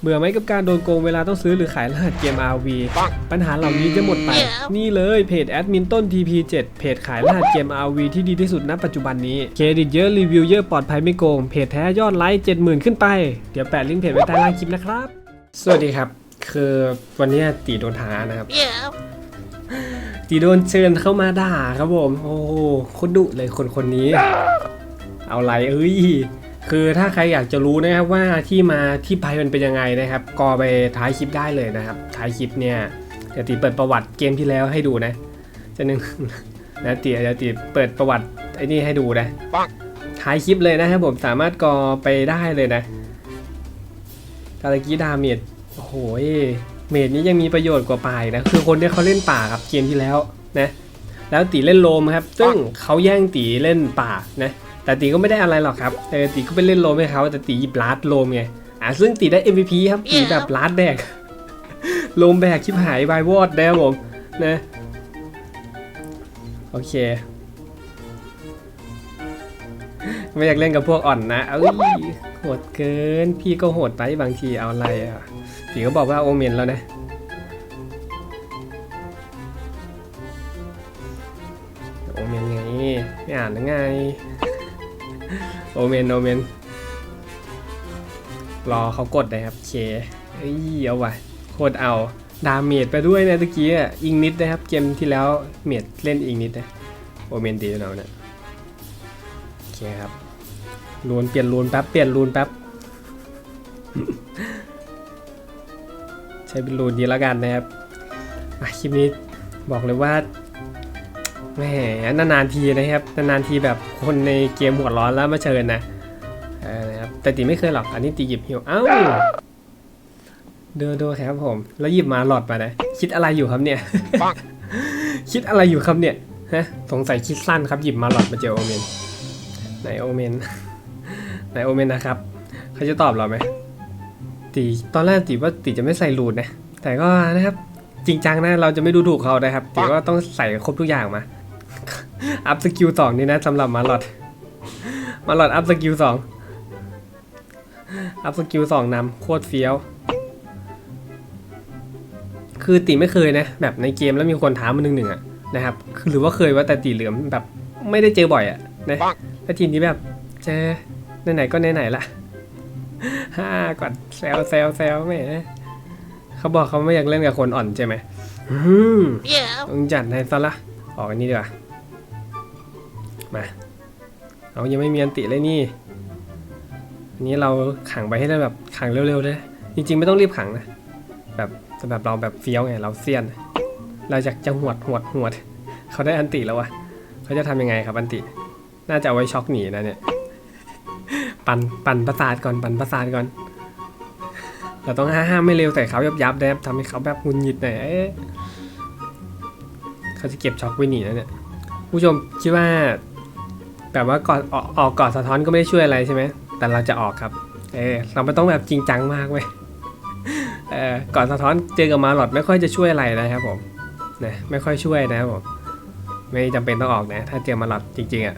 เบื่อไหมกับการโดนโกงเวลาต้องซื้อหรือขายรหัสเกม RV ปัญหาเหล่านี้จะหมดไป นี่เลยเพจแอดมินต้น TP7 เพจขายรหัสเกม RV ที่ดีที่สุดณปัจจุบันนี้ เครดิตเยอะรีวิวเยอะปลอดภัยไม่โกง เพจแท้ยอดไลค์70,000 ขึ้นไป เดี๋ยวแปะลิงก์เพจไว้ใต้ล่างคลิปนะครับ สวัสดีครับ คือวันนี้ตีโดนท้านะครับ Yeah. ตีโดนเชิญเข้ามาด่าครับผม โอ้โหโคตรดุเลยคนคนนี้ เอาไรเอ้ย คือถ้าใครอยากจะรู้นะครับว่าที่มาที่ไปมันเป็นยังไงนะครับ ก็ไปท้ายคลิปได้เลยนะครับ ท้ายคลิปเนี่ยเดี๋ยวตีเปิดประวัติเกมที่แล้วให้ดูนะจะนึงนะตีเดี๋ยวตีเปิดประวัติไอ้นี่ให้ดูนะปังท้ายคลิปเลยนะครับผมสามารถกอไปได้เลยนะกาลกี้ดาเมจโอ้โหเมจนี้ยังมีประโยชน์กว่าป่าอีกนะคือคนที่เขาเล่นป่าครับเกมที่แล้วนะ แล้วตีเล่นโลมครับ ซึ่งเขาแย่งตีเล่นป่านะ แต่ตีก็ไม่ได้อะไรหรอกครับเออตีก็ไปเล่นโลมให้เขาแต่ตีหยิบลาดโลมไงอะซึ่งตีได้ MVP ครับตีแบบลาดแบกโลมแบกชิบหายบายวอดนะครับผมนะโอเคไม่อยากเล่นกับพวกอ่อนนะเอ้ยโหดเกิน พี่ก็โหดไปบางทีเอาอะไรอะตีก็บอกว่าโอเมนแล้วนะโอเมนไงไม่อ่านหรือไง โอเมนโอเมนรอเขากดนะครับเคเอ้ยเอาว่ะโคตรเอา ดาเมจไปด้วยนะตะกี้อะอิงนิดนะครับ เกมที่แล้วเมจเล่นอิงนิดนะโอเมนดีแล้วนะโอเคครับรูนเปลี่ยนรูนแป๊บเปลี่ยนรูนแป๊บใช้เป็นรูนดีแล้วกันนะครับคลิปนี้บอกเลยว่า แหมนานๆทีนะครับนานๆทีแบบคนในเกมหัวร้อนแล้วมาเชิญนะนะครับแต่ตีไม่เคยหรอกอันนี้ตีหยิบหิวเอ้าเดูดูครับผม แล้วหยิบมาหลอดมานะคิดอะไรอยู่ครับเนี่ยคิดอะไรอยู่ครับเนี่ยฮะสงสัยคิดสั้นครับหยิบมาหลอดมาเจอโอเมนไหนโอเมนไหนโอเมนนะครับเขาจะตอบเราไหมตีตอนแรกตีว่าตีจะไม่ใส่รูนนะแต่ก็นะครับจริงจังนะเราจะไม่ดูถูกเขานะครับตีว่าต้องใส่ครบทุกอย่างมา อัพสกิลสองนี่นะสำหรับมาหลอดมาหลอดอัพสกิลสองอัพสกิลสองนำโคตรเฟี้ยว คือตีไม่เคยนะ แบบในเกมแล้วมีคนท้ามาหนึ่งหนึ่งอะนะครับ คือหรือว่าเคยว่าแต่ตีเหลือมแบบไม่ได้เจอบ่อยอะนะปังแล้วทีนี้แบบเจอไหนๆก็ไหนๆละฮ่าก่อนแซวแซวแซวแหมเขาบอกเขาไม่อยากเล่นกับคนอ่อนใช่ไหมอืม Yeah. ต้องจัดให้ซะละออกอันนี้ดีกว่า มาเอายังไม่มีอันติเลยนี่อันนี้เราขังไปให้ได้แบบขังเร็วๆเลยจริงๆไม่ต้องรีบขังนะแบบแต่แบบเราแบบเฟี้ยวไงเราเซียน เราอยากจะหวดหวดหวดเขาได้อันติแล้ววะเขาจะทำยังไงครับอันติ น่าจะเอาไว้ช็อกหนีนะเนี่ยปันปั่นประสาทก่อนปั่นประสาทก่อนเราต้องห้ามไม่เร็วใส่เขายับยับๆนะครับทำให้เขาแบบหงุนหงิดหน่อยเอ๊ะเขาจะเก็บช็อคไว้หนีนะเนี่ยผู้ชมคิดว่า แบบว่าก่อนออกออกก่อนสะท้อนก็ไม่ได้ช่วยอะไรใช่ไหมแต่เราจะออกครับ เออเราไม่ต้องแบบจริงจังมากเว้ยเออก่อนสะท้อนเจอกับมาหลอดไม่ค่อยจะช่วยอะไรนะครับผมนะไม่ค่อยช่วยนะครับผมไม่จำเป็นต้องออกนะ ถ้าเจอมาหลอดจริง ๆอะ่ะ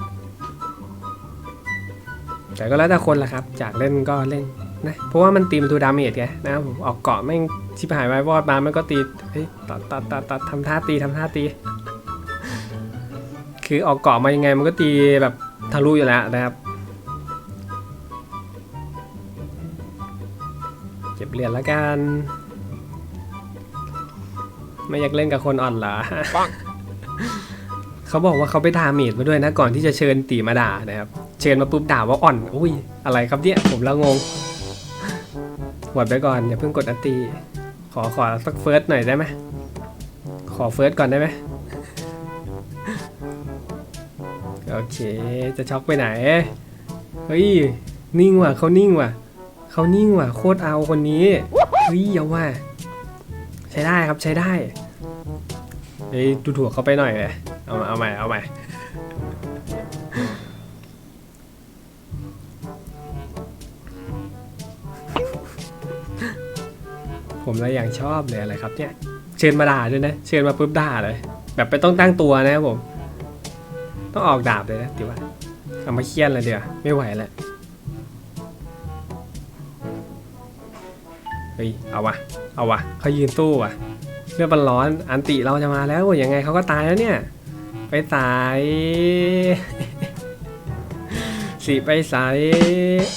แต่ก็แล้วแต่คนละครับ จากเล่นก็เล่นนะเพราะว่ามันตีมันดูดาเมจไงนะครับผมออกเกาะแม่งชิบหายไว้วอดมามันก็ตีเฮ้ยตัดตัดตัดตัดทำท่าตีทำท่าตี คือออกเกาะมายังไงมันก็ตีแบบทะลุอยู่แล้วนะครับ เก็บเหรียญแล้วกัน ไม่อยากเล่นกับคนอ่อนเหรอปังเขาบอกว่าเขาไปด่าเมดมาด้วยนะก่อนที่จะเชิญตีมาด่านะครับ เชิญมาปุ๊บด่าว่าอ่อน อุ้ย อะไรครับเนี่ย ผมละงงหวดไปก่อนอย่าเพิ่งกดอันตี ขอขอสักเฟิร์สหน่อยได้ไหมขอเฟิร์สก่อนได้ไหม โอเค จะช็อกไปไหน เฮ้ย นิ่งว่ะเขานิ่งว่ะเขานิ่งว่ะ โคตรเอาคนนี้ เฮ้ยอย่าว่า ใช้ได้ครับใช้ได้เฮ้ยดูถูกเขาไปหน่อยเลยเอามาเอาใหม่เอาใหม่ผมเลยอย่างชอบเลยอะไรครับเนี่ย เชิญมาด่าด้วยนะ เชิญมาปุ๊บด่าเลย แบบไปต้องตั้งตัวนะครับผม ต้องออกดาบเลยนะติว่าเอามาเคียนเลยเดี๋ยวไม่ไหวแล้วเฮ้ยเอาวะเอาวะเขายืนสู้วะเลือดมันร้อนอันติเราจะมาแล้วยังไงเขาก็ตายแล้วเนี่ย ไปสายสีไปสาย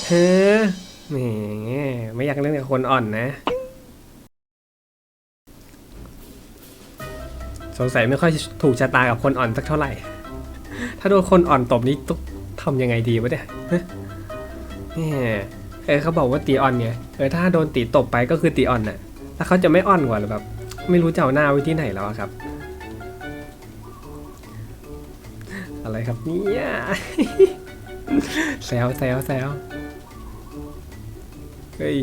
เฮ้อแหมไม่อยากเล่นกับคนอ่อนนะ สงสัยไม่ค่อยถูกชะตากับคนอ่อนสักเท่าไหร่ ถ้าโดนคนอ่อนตบนี้ต้องทำยังไงดีวะเนี่ยเนี่ยเออเขาบอกว่าตีอ่อนไงเออถ้าโดนตีตบไปก็คือตีอ่อนน่ะแล้วเขาจะไม่อ่อนกว่าหรือแบบ ไม่รู้จะเอาหน้าไว้ที่ไหนแล้วครับ อะไรครับเนี่ยแซวแซวแซวเฮ้ย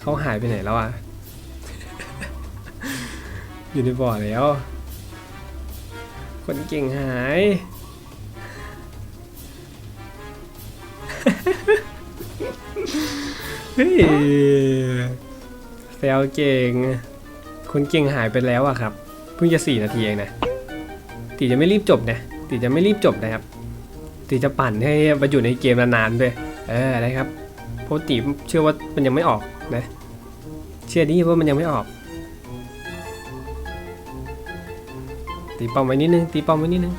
เขาหายไปไหนแล้วอะ อยู่ในบ่อแล้ว คนเก่งหาย เฮ้ยแซวเก่งคนเก่งหายไปแล้วอะครับ เพิ่งจะสี่นาทีเองนะตีจะไม่รีบจบนะตีจะไม่รีบจบนะครับตีจะปั่นให้มาอยู่ในเกมนานๆด้วยเออนะครับเพราะตีเชื่อว่ามันยังไม่ออกนะ เชื่อดีว่ามันยังไม่ออก ตีปอมไว้นิดนึงตีปอมไว้นิดนึง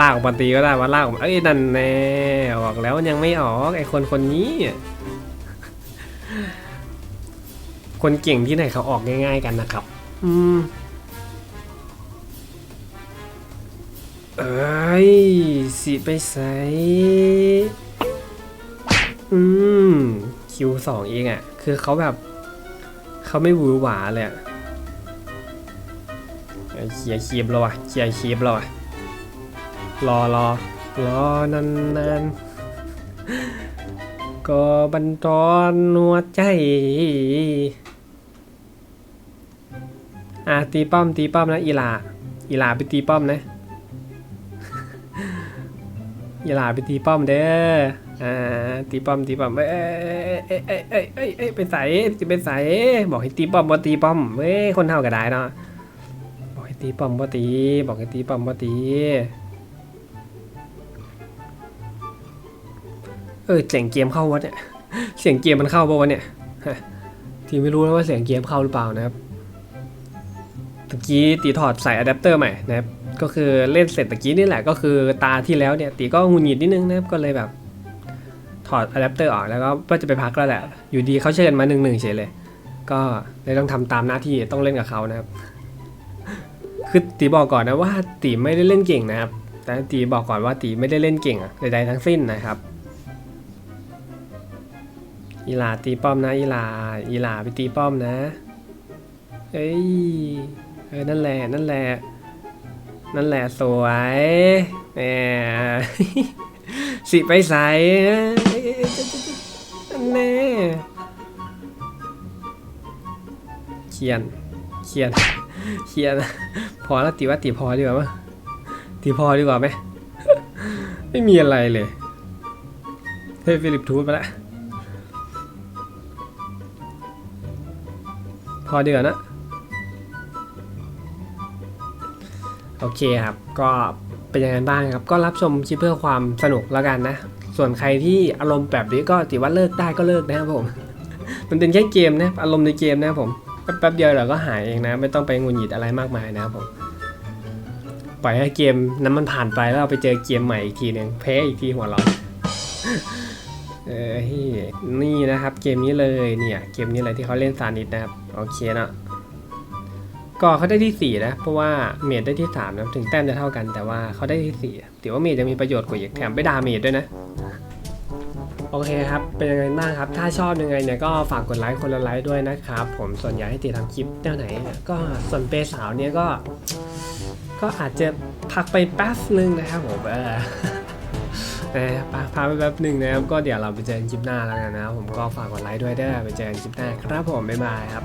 ลากออกมาตีก็ได้ว่าลากออกมาเอ้ยนั่นแน่ออกแล้วยังไม่ออกไอคนคนนี้ คนเก่งที่ไหนเขาออกง่าย ๆกันนะครับ อืมเอ้ยสิไปใส่อืมคิวสองเองอะ่ะ คือเขาแบบ เขาไม่หวือหวาเลยอะเอ้ยเคลียคีบแล้วะเคลียคีบแล้ววะ รอรอรอนานนานก็บันทอนหัวใจ อะตีป้อมตีป้อมนะอีหลาอีหลาไปตีป้อมนะอย่าหลาไปตีป้อมเด้ออ่าตีป้อมตีป้อมเอ้ยเอ้ยเอ้ยเอ้ยเอ้ยเอ้ยไปใส่ไปใส่บอกให้ตีป้อมบ่ตีป้อมเว้ยคนเท่าก็ได้เนาะบอกให้ตีป้อมบ่ตี บอกให้ตีป้อมบ่ตี เออเสียงเกมเข้าวะเนี่ย เสียงเกมมันเข้าปะวะเนี่ยทีไม่รู้นะว่าเสียงเกมเข้าหรือเปล่านะครับตะกี้ตีถอดใส่อะแดปเตอร์ใหม่นะครับ ก็คือเล่นเสร็จตะกี้นี่แหละก็คือตาที่แล้วเนี่ยตีก็หงุดหงิดนิดนึงนะครับก็เลยแบบถอดอะแดปเตอร์ออกแล้วก็ว่าจะไปพักแล้วแหละ อยู่ดีเขาเชิญมาหนึ่งหนึ่งเฉยเลย ก็เลยต้องทำตามหน้าที่ต้องเล่นกับเขานะครับ คือตีบอกก่อนนะว่าตีไม่ได้เล่นเก่งนะครับ แต่ตีบอกก่อนว่าตีไม่ได้เล่นเก่งใดๆทั้งสิ้นนะครับ อีหลาตีป้อมนะอีหลาอีหลาไปตีป้อมนะ เอ้ยเออนั่นแหละนั่นแหละนั่นแหละสวยแหมสิไปใสนั่นแน่เขียนเขียนเขียนพอแล้วตีว่าตีพอดีกว่ามั้ยตีพอดีกว่าไหมไม่มีอะไรเลยเฮ้ยฟิลิปทูดไปแล้ว พอเดีกว่านะโอเคครับ ก็เป็นยังไงบ้างครับ ก็รับชมคลิปเพื่อความสนุกแล้วกันนะ ส่วนใครที่อารมณ์แบบนี้ก็ถือว่าเลิกได้ก็เลิกนะครับผม มันเป็นแค่เกมนะอารมณ์ในเกมนะครับผมแป๊บเดียวเดี๋ยวก็หายเองนะ ไม่ต้องไปงุนหงิดอะไรมากมายนะครับผมปล่อยให้เกมนั้นมันผ่านไปแล้วเราไปเจอเกมใหม่อีกทีหนึ่งแพ้อีกทีหัวเราะ เออนี่นะครับเกมนี้เลยเนี่ยเกมนี้เลยที่เขาเล่นซานิดนะครับโอเคเนอะก็เขาได้ที่4นะเพราะว่าเมดได้ที่3นะถึงแต้มจะเท่ากันแต่ว่าเขาได้ที่4ถือว่าเมดจะมีประโยชน์กว่าอีกแถมไปดาเมจด้วยนะโอเคครับ เป็นยังไงบ้างครับ ถ้าชอบยังไงเนี่ยก็ฝากกดไลค์คนละไลค์ด้วยนะครับ ผมส่วนใหญ่ให้ตีทำคลิปแนวไหนเนี่ยก็ส่วนเปสาวเนี่ยก็ ก็อาจจะพักไปแป๊บนึงนะครับผมเออ เออพาพาไปแป๊บหนึ่งนะครับก็เดี๋ยวเราไปเจอกันคลิปหน้าแล้วกันนะครับผมก็ฝากกดไลค์ด้วยได้ไปเจอกันคลิปหน้าครับผมบ๊ายบายครับ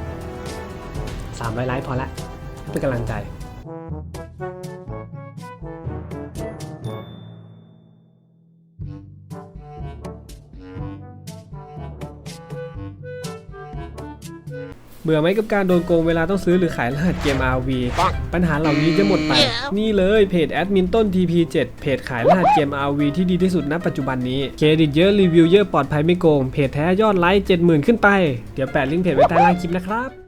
สามร้อยไลค์พอละเป็นกำลังใจ เบื่อไหมกับการโดนโกงเวลาต้องซื้อหรือขายรหัสเกม RV ปัญหาเหล่านี้จะหมดไป นี่เลยเพจแอดมินต้น TP7 เพจขายรหัสเกม RV ที่ดีที่สุดณปัจจุบันนี้ เครดิตเยอะรีวิวเยอะปลอดภัยไม่โกง เพจแท้ยอดไลค์70,000 ขึ้นไป เดี๋ยวแปะลิงก์เพจไว้ใต้ล่างคลิปนะครับ